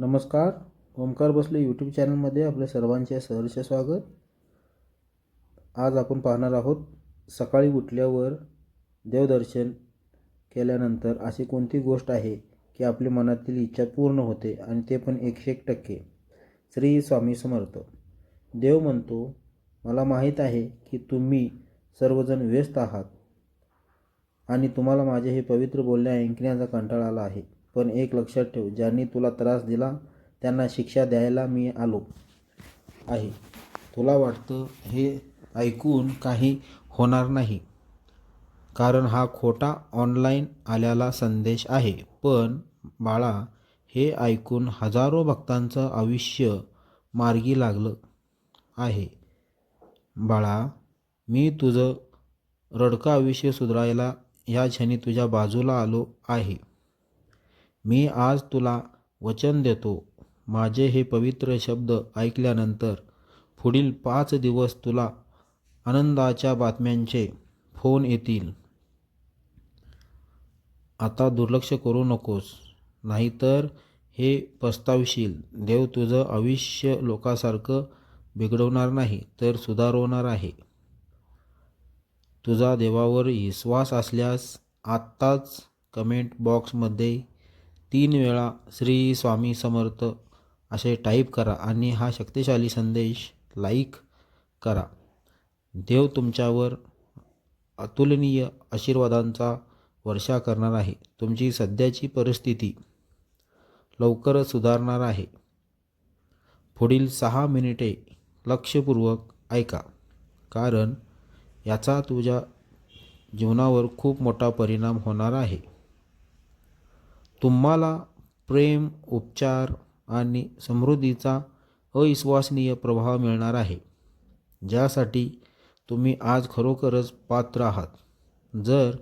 नमस्कार. ओमकार बसले यूट्यूब चॅनलमध्ये आपल्या सर्वांचे सहर्ष स्वागत. आज आपण पाहणार आहोत सकाळी उठल्यावर देवदर्शन केल्यानंतर अशी कोणती गोष्ट आहे की आपली मनातील इच्छा पूर्ण होते आणि ते पण एकशे एक टक्के? श्री स्वामी समर्थ. देव म्हणतो मला माहीत आहे की तुम्ही सर्वजण व्यस्त आहात आणि तुम्हाला माझे हे पवित्र बोलणे ऐकण्याचा कंटाळा आला आहे. पण एक लक्षात ठेव ज्यांनी तुला त्रास दिला त्यांना शिक्षा द्यायला मी आलो आहे. तुला वाटतं हे ऐकून काही होणार नाही. कारण हा खोटा ऑनलाईन आलेला संदेश आहे. पण बाळा हे ऐकून हजारो भक्तांचं आयुष्य मार्गी लागलं आहे. बाळा मी तुझं रडकं आयुष्य सुधारायला या क्षणी तुझ्या बाजूला आलो आहे. मी आज तुला वचन देतो. माझे हे पवित्र शब्द ऐकल्यानंतर पुढील पाच दिवस तुला आनंदाच्या बातम्यांचे फोन येतील. आता दुर्लक्ष करू नकोस नाहीतर हे पस्तावशील. देव तुझं आयुष्य लोकासारखं बिघडवणार नाही तर सुधारवणार आहे. तुझा देवावर विश्वास असल्यास आत्ताच कमेंट बॉक्समध्ये तीन वेळा श्री स्वामी समर्थ असे टाईप करा आणि हा शक्तिशाली संदेश लाईक करा. देव तुमच्यावर अतुलनीय आशीर्वादांचा वर्षा करणार आहे. तुमची सध्याची परिस्थिती लवकरच सुधारणार आहे. पुढील सहा मिनिटे लक्षपूर्वक ऐका. कारण याचा तुझ्या जीवनावर खूप मोठा परिणाम होणार आहे. तुम्हाला प्रेम उपचार आणि समृद्धीचा अविश्वसनीय प्रभाव मिळणार आहे ज्यासाठी तुम्ही आज खरोखरच पात्र आहात. जर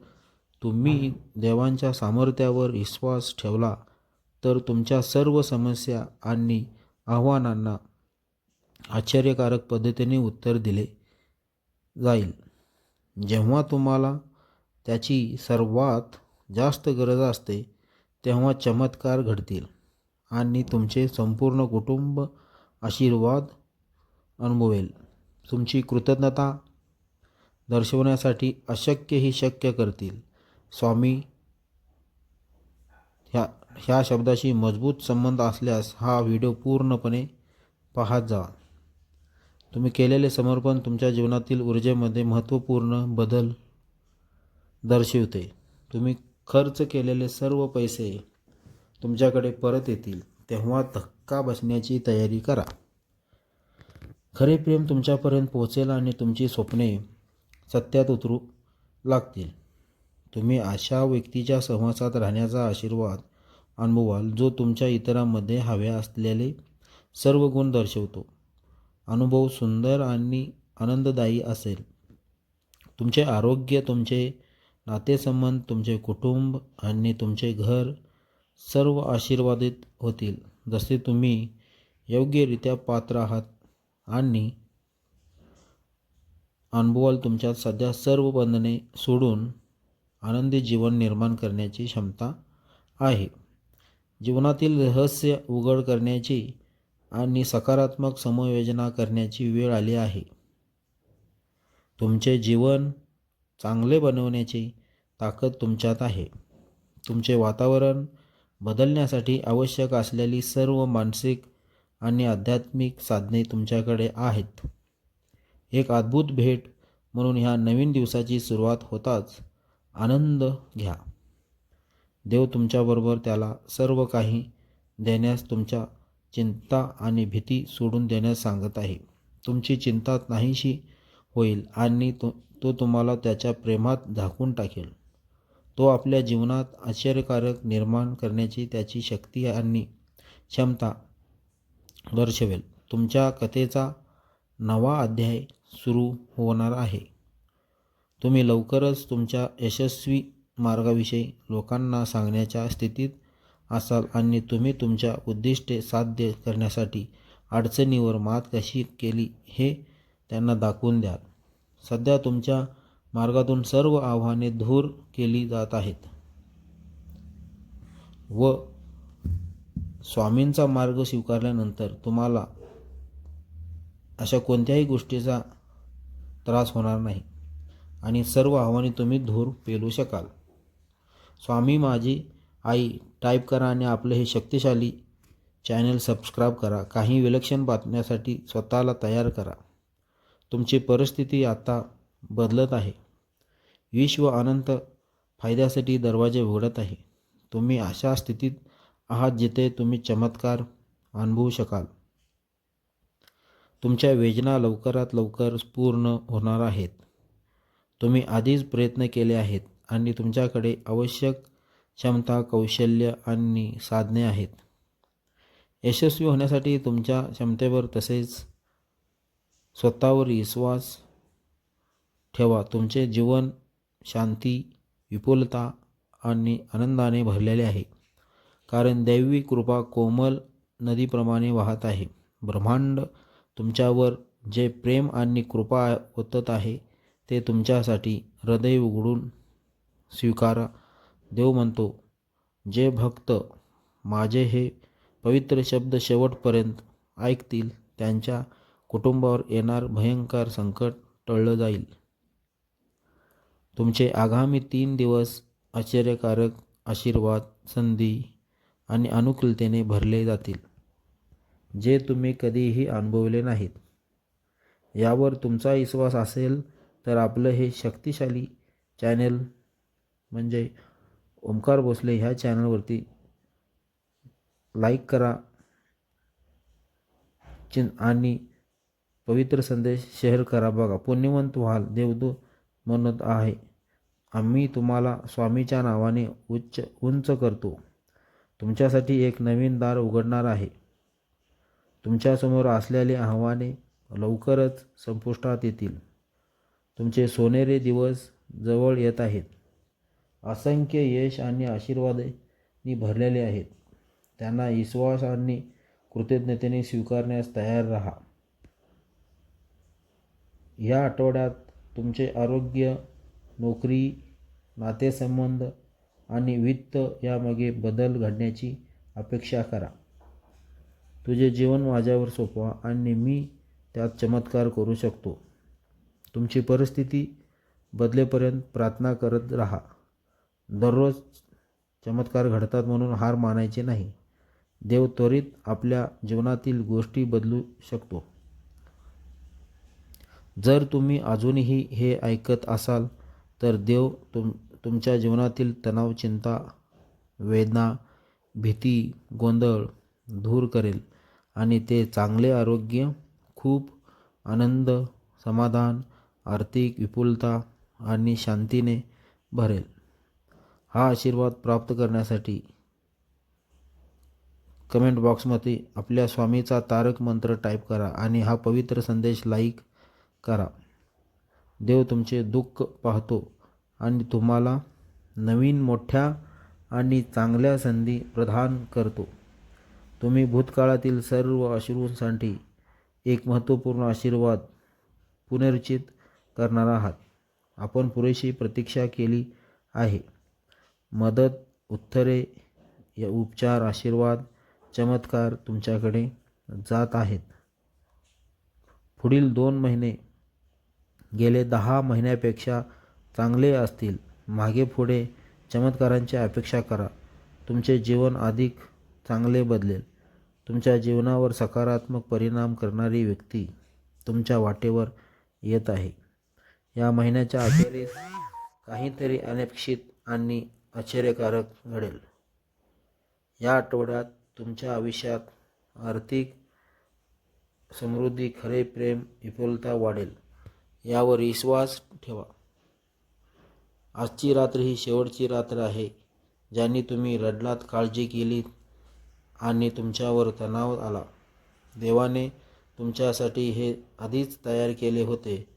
तुम्ही देवांच्या सामर्थ्यावर विश्वास ठेवला तर तुमच्या सर्व समस्या आणि आव्हानांना आश्चर्यकारक पद्धतीने उत्तर दिले जाईल. जेव्हा तुम्हाला त्याची सर्वात जास्त गरज असते तेव्हा चमत्कार घडतील. आणि तुमचे संपूर्ण कुटुंब आशीर्वाद अनुभवेल. तुमची कृतज्ञता दर्शवण्यासाठी अशक्यही शक्य करतील. स्वामी ह्या ह्या शब्दाशी मजबूत संबंध असल्यास हा व्हिडिओ पूर्णपणे पाहत जा. तुम्ही केलेले समर्पण तुमच्या जीवनातील ऊर्जेमध्ये महत्त्वपूर्ण बदल दर्शवते. तुम्ही खर्च केलेले सर्व पैसे तुमच्याकडे परत येतील तेव्हा धक्का बसण्याची तयारी करा. खरे प्रेम तुमच्यापर्यंत पोहोचेल आणि तुमची स्वप्ने सत्यात उतरू लागतील. तुम्ही अशा व्यक्तीच्या सहवासात राहण्याचा आशीर्वाद अनुभवाल जो तुमच्या इतरांमध्ये हव्या असलेले सर्व गुण दर्शवतो. अनुभव सुंदर आणि आनंददायी असेल. तुमचे आरोग्य तुमचे नातेसंबंध तुमचे कुटुंब आणि तुमचे घर सर्व आशीर्वादित होतील. जसे तुम्ही योग्यरित्या पात्र आहात आणि अनुभवाल तुमच्यात सध्या सर्व बंधने सोडून आनंदी जीवन निर्माण करण्याची क्षमता आहे. जीवनातील रहस्य उघड करण्याची आणि सकारात्मक समयोजना करण्याची वेळ आली आहे. तुमचे जीवन चांगले बनवण्याची ताकद तुमच्यात आहे. तुमचे वातावरण बदलण्यासाठी आवश्यक असलेली सर्व मानसिक आणि आध्यात्मिक साधने तुमच्याकडे आहेत. एक अद्भुत भेट म्हणून ह्या नवीन दिवसाची सुरुवात होताच आनंद घ्या. देव तुमच्याबरोबर त्याला सर्व काही देण्यास तुमच्या चिंता आणि भीती सोडून देण्यास सांगत आहे. तुमची चिंता नाहीशी होईल आणि तो तो तुम्हाला त्याच्या प्रेमात झाकून टाकेल. तो आपल्या जीवनात आश्चर्यकारक निर्माण करण्याची त्याची शक्ती आणि क्षमता दर्शवेल. तुमच्या कथेचा नवा अध्याय सुरू होणार आहे. तुम्ही लवकरच तुमच्या यशस्वी मार्गाविषयी लोकांना सांगण्याच्या स्थितीत असाल आणि तुम्ही तुमच्या उद्दिष्टे साध्य करण्यासाठी अडचणीवर मात कशी केली हे त्यांना दाखवून द्याल. सध्या तुमच्या मार्गातून सर्व आव्हाने दूर केली जात आहेत. व स्वामींचा मार्ग स्वीकारल्यानंतर तुम्हाला अशा कोणत्याही गोष्टीचा त्रास होणार नाही आणि सर्व आव्हाने तुम्ही धूर पेलू शकाल. स्वामी माझी आई टाईप करा आणि आपलं हे शक्तिशाली चॅनल सबस्क्राईब करा. काही विलक्षण बातम्यासाठी स्वतःला तयार करा. तुमची परिस्थिती आता बदलत आहे. विश्व अनंत फायद्यासाठी दरवाजे उघडत आहे. तुम्ही अशा स्थितीत आहात जिथे तुम्ही चमत्कार अनुभवू शकाल. तुमच्या वेदना लवकरात लवकर पूर्ण होणार आहेत. तुम्ही आधीच प्रयत्न केले आहेत आणि तुमच्याकडे आवश्यक क्षमता कौशल्य आणि साधने आहेत. यशस्वी होण्यासाठी तुमच्या क्षमतेवर तसेच स्वतःवर विश्वास ठेवा. तुमचे जीवन शांती विपुलता आणि आनंदाने भरलेले आहे. कारण दैवी कृपा कोमल नदीप्रमाणे वाहत आहे. ब्रह्मांड तुमच्यावर जे प्रेम आणि कृपा ओतत आहे ते तुमच्यासाठी हृदय उघडून स्वीकारा. देव म्हणतो जे भक्त माझे हे पवित्र शब्द शेवटपर्यंत ऐकतील त्यांच्या कुटुंबावर येणार भयंकर संकट टळलं जाईल. तुमचे आगामी तीन दिवस आश्चर्यकारक आशीर्वाद संधी आणि अनुकूलतेने भरले जातील जे तुम्ही कधीही अनुभवले नाहीत. यावर तुमचा विश्वास असेल तर आपलं हे शक्तिशाली चॅनल म्हणजे ओंकार भोसले ह्या चॅनलवरती लाईक करा चिन आणि पवित्र संदेश शेअर करा. बघा पुण्यवंत व्हाल देवदूत म्हणत आहे. आम्ही तुम्हाला स्वामीच्या नावाने उच्च उंच करतो. तुमच्यासाठी एक नवीन दार उघडणार आहे. तुमच्यासमोर असलेली आव्हाने लवकरच संपुष्टात येतील. तुमचे सोनेरी दिवस जवळ येत आहेत. असंख्य यश आणि आशीर्वादांनी भरलेले आहेत. त्यांना विश्वास आणि कृतज्ञतेने स्वीकारण्यास तयार राहा. या आठवड्यात तुमचे आरोग्य नोकरी नातेसंबंध आणि वित्त यामागे बदल घडण्याची अपेक्षा करा. तुझे जीवन माझ्यावर सोपवा आणि मी त्यात चमत्कार करू शकतो. तुमची परिस्थिती बदलेपर्यंत प्रार्थना करत राहा. दररोज चमत्कार घडतात म्हणून हार मानायचे नाही. देव त्वरित आपल्या जीवनातील गोष्टी बदलू शकतो. जर तुम्ही अजूनही हे ऐकत असाल तर देव तुम तुमच्या जीवनातील तणाव चिंता वेदना भीती गोंधळ दूर करेल आणि ते चांगले आरोग्य खूप आनंद समाधान आर्थिक विपुलता आणि शांतीने भरेल. हा आशीर्वाद प्राप्त करण्यासाठी कमेंट बॉक्समध्ये आपल्या स्वामीचा तारक मंत्र टाईप करा आणि हा पवित्र संदेश लाईक करा. देव तुमचे दुःख पाहतो आणि तुम्हाला नवीन मोठ्या आणि चांगल्या संधी प्रदान करतो. तुम्ही भूतकाळातील सर्व अश्रूंसाठी एक महत्त्वपूर्ण आशीर्वाद पुनर्चित करणार आहात. आपण पुरेशी प्रतीक्षा केली आहे. मदत उत्तरे या उपचार आशीर्वाद चमत्कार तुमच्याकडे जात आहेत. पुढील दोन महिने गेले दहा महिन्यापेक्षा चांगले असतील. मागे पुढे चमत्कारांची अपेक्षा करा. तुमचे जीवन अधिक चांगले बदलेल. तुमच्या जीवनावर सकारात्मक परिणाम करणारी व्यक्ती तुमच्या वाटेवर येत आहे. या महिन्याच्या अखेरीस काहीतरी अनपेक्षित आणि आश्चर्यकारक घडेल. या आठवड्यात तुमच्या आयुष्यात आर्थिक समृद्धी खरे प्रेम विपुलता वाढेल. यावर विश्वास ठेवा. आजची रात्र ही शेवटची रात्र आहे ज्यांनी तुम्ही रडलात काळजी केली आणि तुमच्यावर तणाव आला. देवाने तुमच्यासाठी हे आधीच तयार केले होते.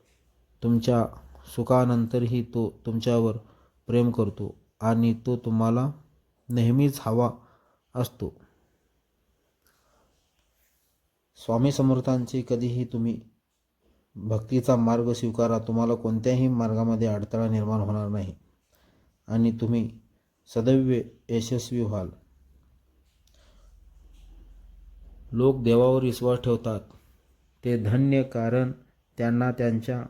तुमच्या सुखानंतरही तो तुमच्यावर प्रेम करतो आणि तो तुम्हाला नेहमीच हवा असतो. स्वामी समर्थांचे कधीही तुम्ही भक्तीचा मार्ग स्वीकारा. तुम्हाला कोणत्याही मार्गामध्ये अडथळा निर्माण होणार नाही. आणि तुम्ही सदैव यशस्वी व्हाल. लोक देवावर विश्वास ठेवतात. ते धन्य कारण त्यांना त्यांच्या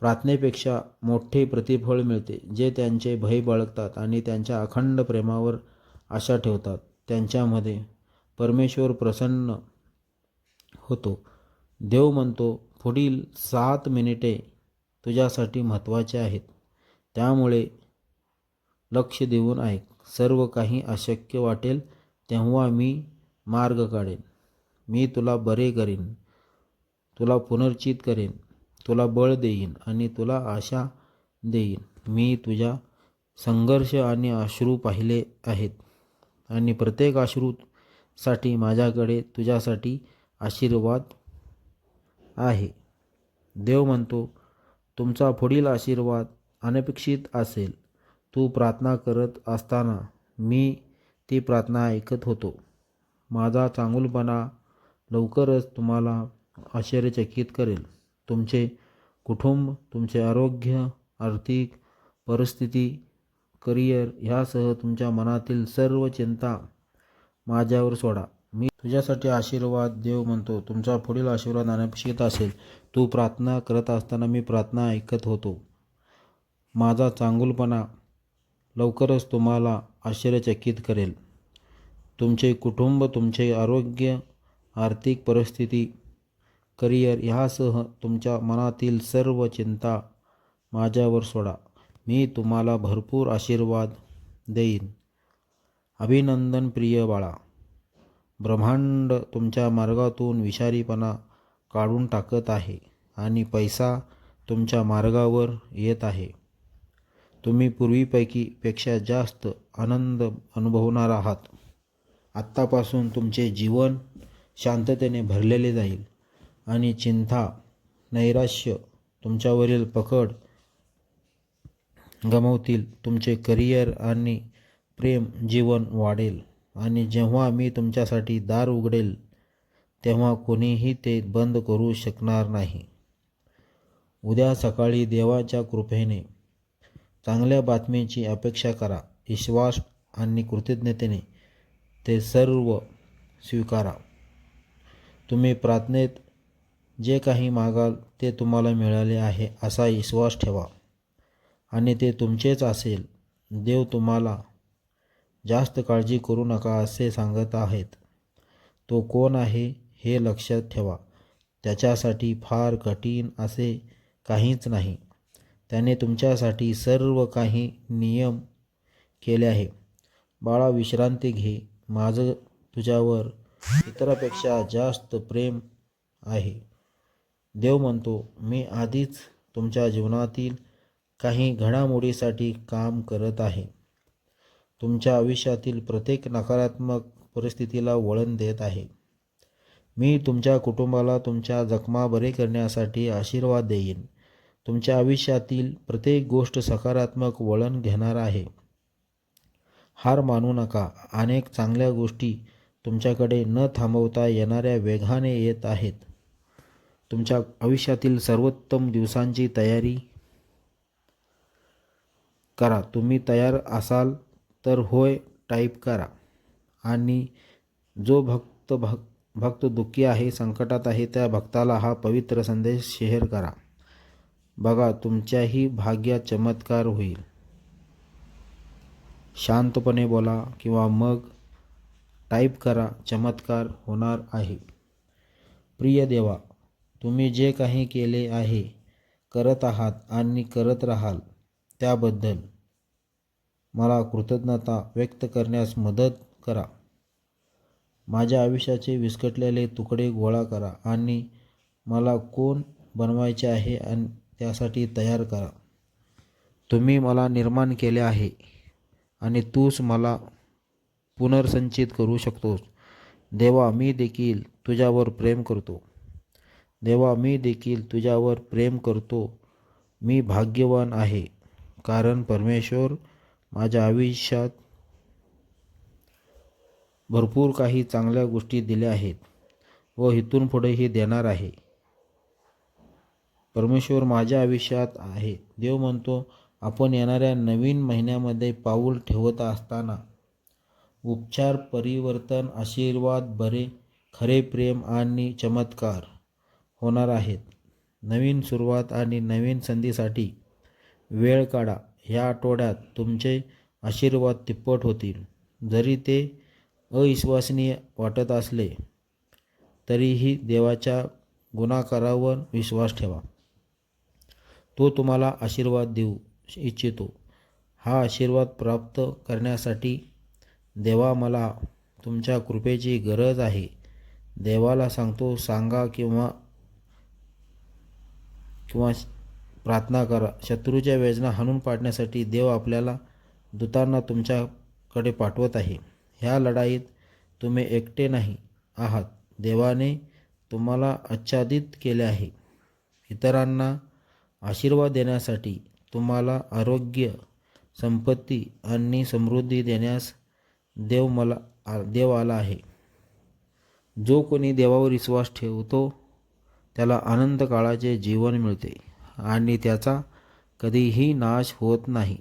प्रार्थनेपेक्षा मोठे प्रतिफळ मिळते जे त्यांचे भय बाळगतात आणि त्यांच्या अखंड प्रेमावर आशा ठेवतात. त्यांच्यामध्ये परमेश्वर प्रसन्न होतो. देव म्हणतो पुढील सात मिनिटे तुझ्यासाठी महत्त्वाचे आहेत. त्यामुळे लक्ष देऊन ऐक. सर्व काही अशक्य वाटेल तेव्हा मी मार्ग काढेन. मी तुला बरे करीन. तुला पुनर्चित करेन. तुला बळ देईन आणि तुला आशा देईन. मी तुझ्या संघर्ष आणि अश्रू पाहिले आहेत आणि प्रत्येक अश्रूसाठी माझ्याकडे तुझ्यासाठी आशीर्वाद आहे. देव म्हणतो तुमचा पुढील आशीर्वाद अनपेक्षित असेल. तू प्रार्थना करत असताना मी ती प्रार्थना ऐकत होतो. माझा चांगुलपणा लवकरच तुम्हाला आश्चर्यचकित करेल. तुमचे कुटुंब तुमचे आरोग्य आर्थिक परिस्थिती करिअर ह्यासह तुमच्या मनातील सर्व चिंता माझ्यावर सोडा. तुझ्यासाठी आशीर्वाद देव म्हणतो. तुमचा पुढील आशीर्वाद अनपेक्षित असेल. तू प्रार्थना करत असताना मी प्रार्थना ऐकत होतो. माझा चांगुलपणा लवकरच तुम्हाला आश्चर्यचकित करेल. तुमचे कुटुंब तुमचे आरोग्य आर्थिक परिस्थिती करिअर ह्यासह तुमच्या मनातील सर्व चिंता माझ्यावर सोडा. मी तुम्हाला भरपूर आशीर्वाद देईन. अभिनंदन प्रिय बाळा. ब्रह्मांड तुमच्या मार्गातून विषारीपणा काढून टाकत आहे आणि पैसा तुमच्या मार्गावर येत आहे. तुम्ही पूर्वीपैकी पेक्षा जास्त आनंद अनुभवणार आहात. आत्तापासून तुमचे जीवन शांततेने भरलेले जाईल आणि चिंता नैराश्य तुमच्यावरील पकड गमावतील. तुमचे करिअर आणि प्रेम जीवन वाढेल. आणि जेव्हा मी तुमच्यासाठी दार उघडेल तेव्हा कोणीही ते बंद करू शकणार नाही. उद्या सकाळी देवाच्या कृपेने चांगल्या बातमीची अपेक्षा करा. विश्वास आणि कृतज्ञतेने ते सर्व स्वीकारा. तुम्ही प्रार्थनेत जे काही मागाल ते तुम्हाला मिळाले आहे असा विश्वास ठेवा. आणि ते तुमचेच असेल. देव तुम्हाला जास्त काळजी करू नका असे सांगत आहेत. तो कोण आहे हे लक्षात ठेवा. त्याच्यासाठी फार कठीण असे काहीच नाही. त्याने तुमच्यासाठी सर्व काही नियम केले आहे. बाळा विश्रांती घे. माझं तुझ्यावर इतरापेक्षा जास्त प्रेम आहे. देव म्हणतो मी आधीच तुमच्या जीवनातील काही घडामोडीसाठी काम करत आहे. तुमच्या आयुष्यातील प्रत्येक नकारात्मक परिस्थितीला वळण देत आहे. मी तुमच्या कुटुंबाला तुमच्या जखमा बरे करण्यासाठी आशीर्वाद देईन. तुमच्या आयुष्यातील प्रत्येक गोष्ट सकारात्मक वळण घेणार आहे. हार मानू नका. अनेक चांगल्या गोष्टी तुमच्याकडे न थांबवता येणाऱ्या वेगाने येत आहेत. तुमच्या आयुष्यातील सर्वोत्तम दिवसांची तयारी करा. तुम्ही तयार असाल तर होय टाईप करा. आणि जो भक्त भक भक्त दुःखी आहे संकटात आहे त्या भक्ताला हा पवित्र संदेश शेअर करा. बघा तुमच्याही भाग्यात चमत्कार होईल. शांतपणे बोला किंवा मग टाईप करा चमत्कार होणार आहे. प्रिय देवा तुम्ही जे काही केले आहे करत आहात आणि करत राहाल त्याबद्दल मला कृतज्ञता व्यक्त करण्यास मदत करा. माझ्या आयुष्याचे विस्कटलेले तुकडे गोळा करा आणि मला कोण बनवायचे आहे आणि त्यासाठी तयार करा. तुम्ही मला निर्माण केले आहे आणि तूच मला पुनर्संचित करू शकतोस. देवा मी देखील तुझ्यावर प्रेम करतो. देवा मी देखील तुझ्यावर प्रेम करतो. मी भाग्यवान आहे कारण परमेश्वर माझ्या आयुष्यात भरपूर काही चांगल्या गोष्टी दिल्या आहेत व इथून पुढेही देणार आहे. परमेश्वर माझ्या आयुष्यात आहे. देव म्हणतो आपण येणाऱ्या नवीन महिन्यामध्ये पाऊल ठेवत असताना उपचार परिवर्तन आशीर्वाद बरे खरे प्रेम आणि चमत्कार होणार आहेत. नवीन सुरुवात आणि नवीन संधीसाठी वेळ काढा. ह्या आठवड्यात तुमचे आशीर्वाद तिप्पट होतील. जरी ते अविश्वसनीय वाटत असले तरीही देवाच्या गुणाकारावर विश्वास ठेवा. तो तुम्हाला आशीर्वाद देऊ इच्छितो. हा आशीर्वाद प्राप्त करण्यासाठी देवा मला तुमच्या कृपेची गरज आहे. देवाला सांगतो सांगा किंवा किंवा प्रार्थना करा. शत्रूच्या वेदना हाणून पाडण्यासाठी देव आपल्याला दूतांना तुमच्याकडे पाठवत आहे. ह्या लढाईत तुम्ही एकटे नाही आहात. देवाने तुम्हाला आच्छादित केले आहे. इतरांना आशीर्वाद देण्यासाठी तुम्हाला आरोग्य संपत्ती आणि समृद्धी देण्यास देव मला आ- देव आला आहे. जो कोणी देवावर विश्वास ठेवतो त्याला आनंद काळाचे जीवन मिळते. आणि त्याचा कधीही नाश होत नाही.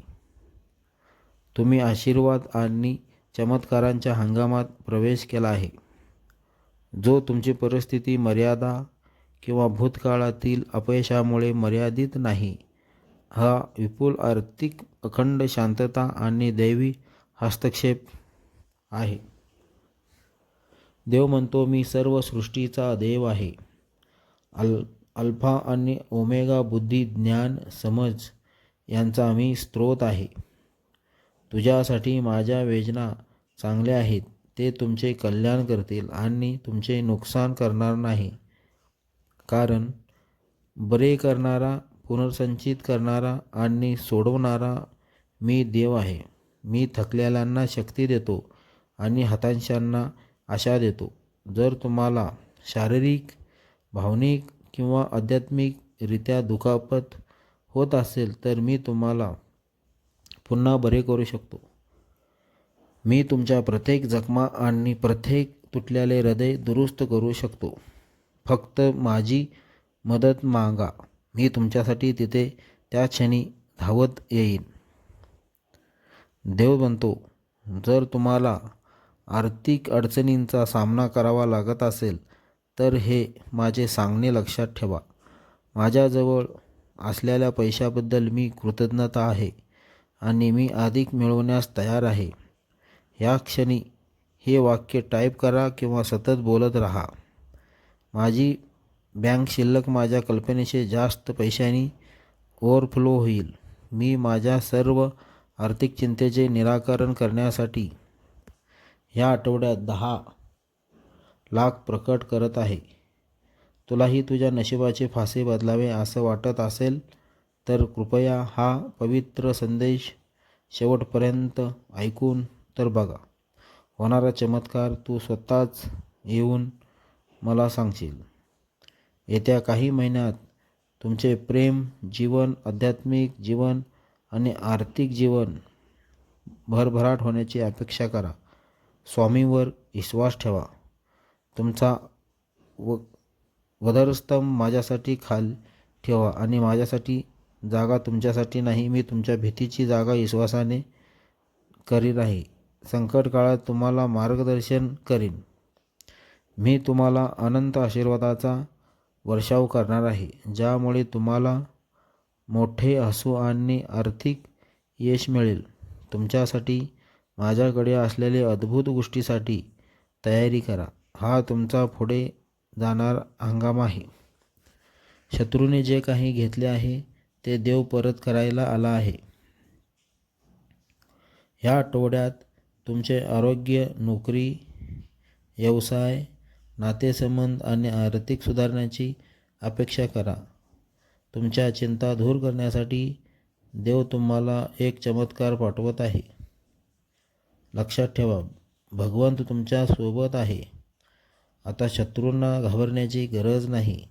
तुम्ही आशीर्वाद आणि चमत्कारांच्या हंगामात प्रवेश केला आहे. जो तुमची परिस्थिती मर्यादा किंवा भूतकाळातील अपयशामुळे मर्यादित नाही. हा विपुल आर्थिक अखंड शांतता आणि दैवी हस्तक्षेप आहे. देव म्हणतो मी सर्व सृष्टीचा देव आहे. अल अल्फा आणि ओमेगा बुद्धी ज्ञान समज यांचा मी स्रोत आहे. तुझ्यासाठी माझ्या योजना चांगल्या आहेत. ते तुमचे कल्याण करतील आणि तुमचे नुकसान करणार नाही. कारण बरे करणारा पुनर्संचित करणारा आणि सोडवणारा मी देव आहे. मी थकलेल्यांना शक्ती देतो आणि हताशांना आशा देतो. जर तुम्हाला शारीरिक भावनिक किंवा आध्यात्मिकरित्या दुखापत होत असेल तर मी तुम्हाला पुन्हा बरे करू शकतो. मी तुमच्या प्रत्येक जखमा आणि प्रत्येक तुटलेले हृदय दुरुस्त करू शकतो. फक्त माझी मदत मागा. मी तुमच्यासाठी तिथे त्या क्षणी धावत येईन. देव म्हणतो जर तुम्हाला आर्थिक अडचणींचा सामना करावा लागत असेल तर हे माझे सांगणे लक्षात ठेवा. माझ्याजवळ असलेल्या पैशाबद्दल मी कृतज्ञता आहे आणि मी अधिक मिळवण्यास तयार आहे. ह्या क्षणी हे वाक्य टाईप करा किंवा सतत बोलत राहा. माझी बँक शिल्लक माझ्या कल्पनेचे जास्त पैशांनी ओव्हरफ्लो होईल. मी माझ्या सर्व आर्थिक चिंतेचे निराकरण करण्यासाठी ह्या आठवड्यात दहा लाख प्रकट करत आहे. तुलाही तुझ्या नशिबाचे फासे बदलावे असं वाटत असेल तर कृपया हा पवित्र संदेश शेवटपर्यंत ऐकून तर बघा. होणारा चमत्कार तू स्वतःच येऊन मला सांगशील. येत्या काही महिन्यात तुमचे प्रेम जीवन आध्यात्मिक जीवन आणि आर्थिक जीवन भरभराट होण्याची अपेक्षा करा. स्वामीवर विश्वास ठेवा. तुमचा व वधरस्तंभ माझ्यासाठी खाल ठेवा आणि माझ्यासाठी जागा तुमच्यासाठी नाही. मी तुमच्या भीतीची जागा विश्वासाने करीन आहे. संकट काळात तुम्हाला मार्गदर्शन करीन. मी तुम्हाला अनंत आशीर्वादाचा वर्षाव करणार आहे ज्यामुळे तुम्हाला मोठे हसू आणि आर्थिक यश मिळेल. तुमच्यासाठी माझ्याकडे असलेले अद्भुत गोष्टीसाठी तयारी करा. हा तुमचा पुढे जाणार हंगाम आहे शत्रूने जे काही घेतले आहे ते देव परत करायला आला आहे. ह्या आठवड्यात तुमचे आरोग्य नोकरी व्यवसाय नातेसंबंध आणि आर्थिक सुधारण्याची अपेक्षा करा. तुमच्या चिंता दूर करण्यासाठी देव तुम्हाला एक चमत्कार पाठवत आहे. लक्षात ठेवा भगवंत तुमच्यासोबत आहे. आता शत्रूंना घाबरण्याची गरज नाही.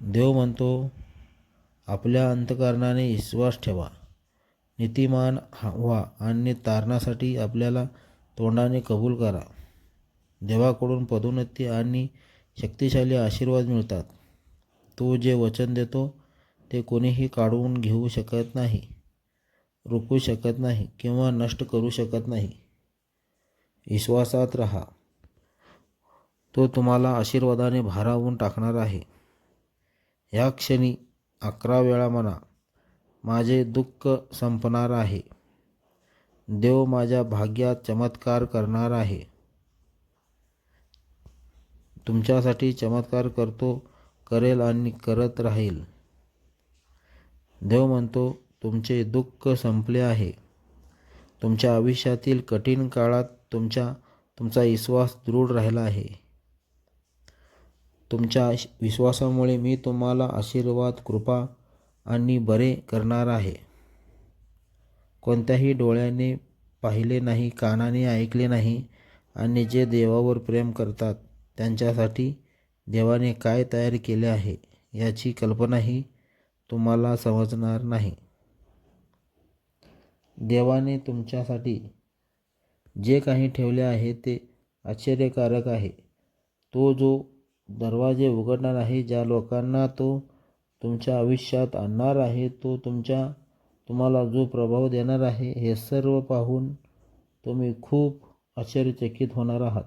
देव म्हणतो आपल्या अंतकरणाने विश्वास ठेवा. नीतिमान व्हा आणि तारणासाठी आपल्याला तोंडाने कबूल करा. देवाकडून पदोन्नती आणि शक्तिशाली आशीर्वाद मिळतात. तो जे वचन देतो ते कोणीही काढून घेऊ शकत नाही रोखू शकत नाही किंवा नष्ट करू शकत नाही. विश्वासात राहा. तो तुम्हाला आशीर्वादाने भारावून टाकणार आहे. ह्या क्षणी अकरा वेळा म्हणा माझे दुःख संपणार आहे. देव माझ्या भाग्यात चमत्कार करणार आहे. तुमच्यासाठी चमत्कार करतो करेल आणि करत राहील. देव म्हणतो तुमचे दुःख संपले आहे. तुमच्या आयुष्यातील कठीण काळात तुमच्या तुमचा विश्वास दृढ राहिला आहे. तुमच्या विश्वासामुळे मी तुम्हाला आशीर्वाद कृपा आणि बरे करणार आहे. कोणत्याही डोळ्याने पाहिले नाही कानाने ऐकले नाही आणि जे देवावर प्रेम करतात त्यांच्यासाठी देवाने काय तयार केले आहे याची कल्पनाही तुम्हाला समजणार नाही. देवाने तुमच्यासाठी जे काही ठेवले आहे ते आश्चर्यकारक आहे. तो जो दरवाजे उघडणार आहे. ज्या लोकांना तो तुमच्या आयुष्यात आणणार आहे तो तुमच्या तुम्हाला जो प्रभाव देणार आहे हे सर्व पाहून तुम्ही खूप आश्चर्यचकित होणार आहात.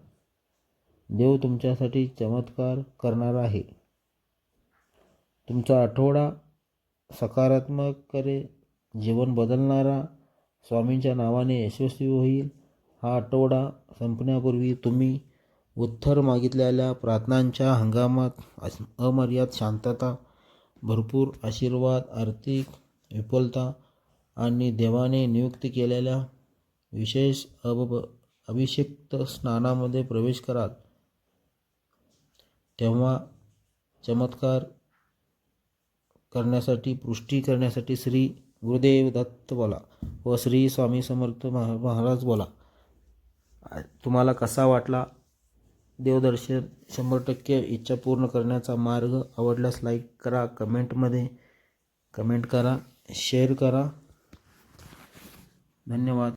देव तुमच्यासाठी चमत्कार करणार आहे. तुमचा आठवडा सकारात्मक करे जीवन बदलणारा स्वामींच्या नावाने यशस्वी होईल. हा आठवडा संपण्यापूर्वी तुम्ही उत्तर मागितलेल्या प्रार्थनांच्या हंगामात अमर्याद शांतता भरपूर आशीर्वाद आर्थिक विपुलता आणि देवाने नियुक्त केलेल्या विशेष अब अभिषिक्त स्नानामध्ये प्रवेश कराल. तेव्हा चमत्कार करण्यासाठी पुष्टी करण्यासाठी श्री गुरुदेव दत्त बोला व श्री स्वामी समर्थ महा महाराज बोला. तुम्हाला कसा वाटला? देवदर्शन शंभर टक्के इच्छा पूर्ण करण्याचा मार्ग आवडल्यास लाईक करा कमेंटमध्ये कमेंट करा शेअर करा. धन्यवाद.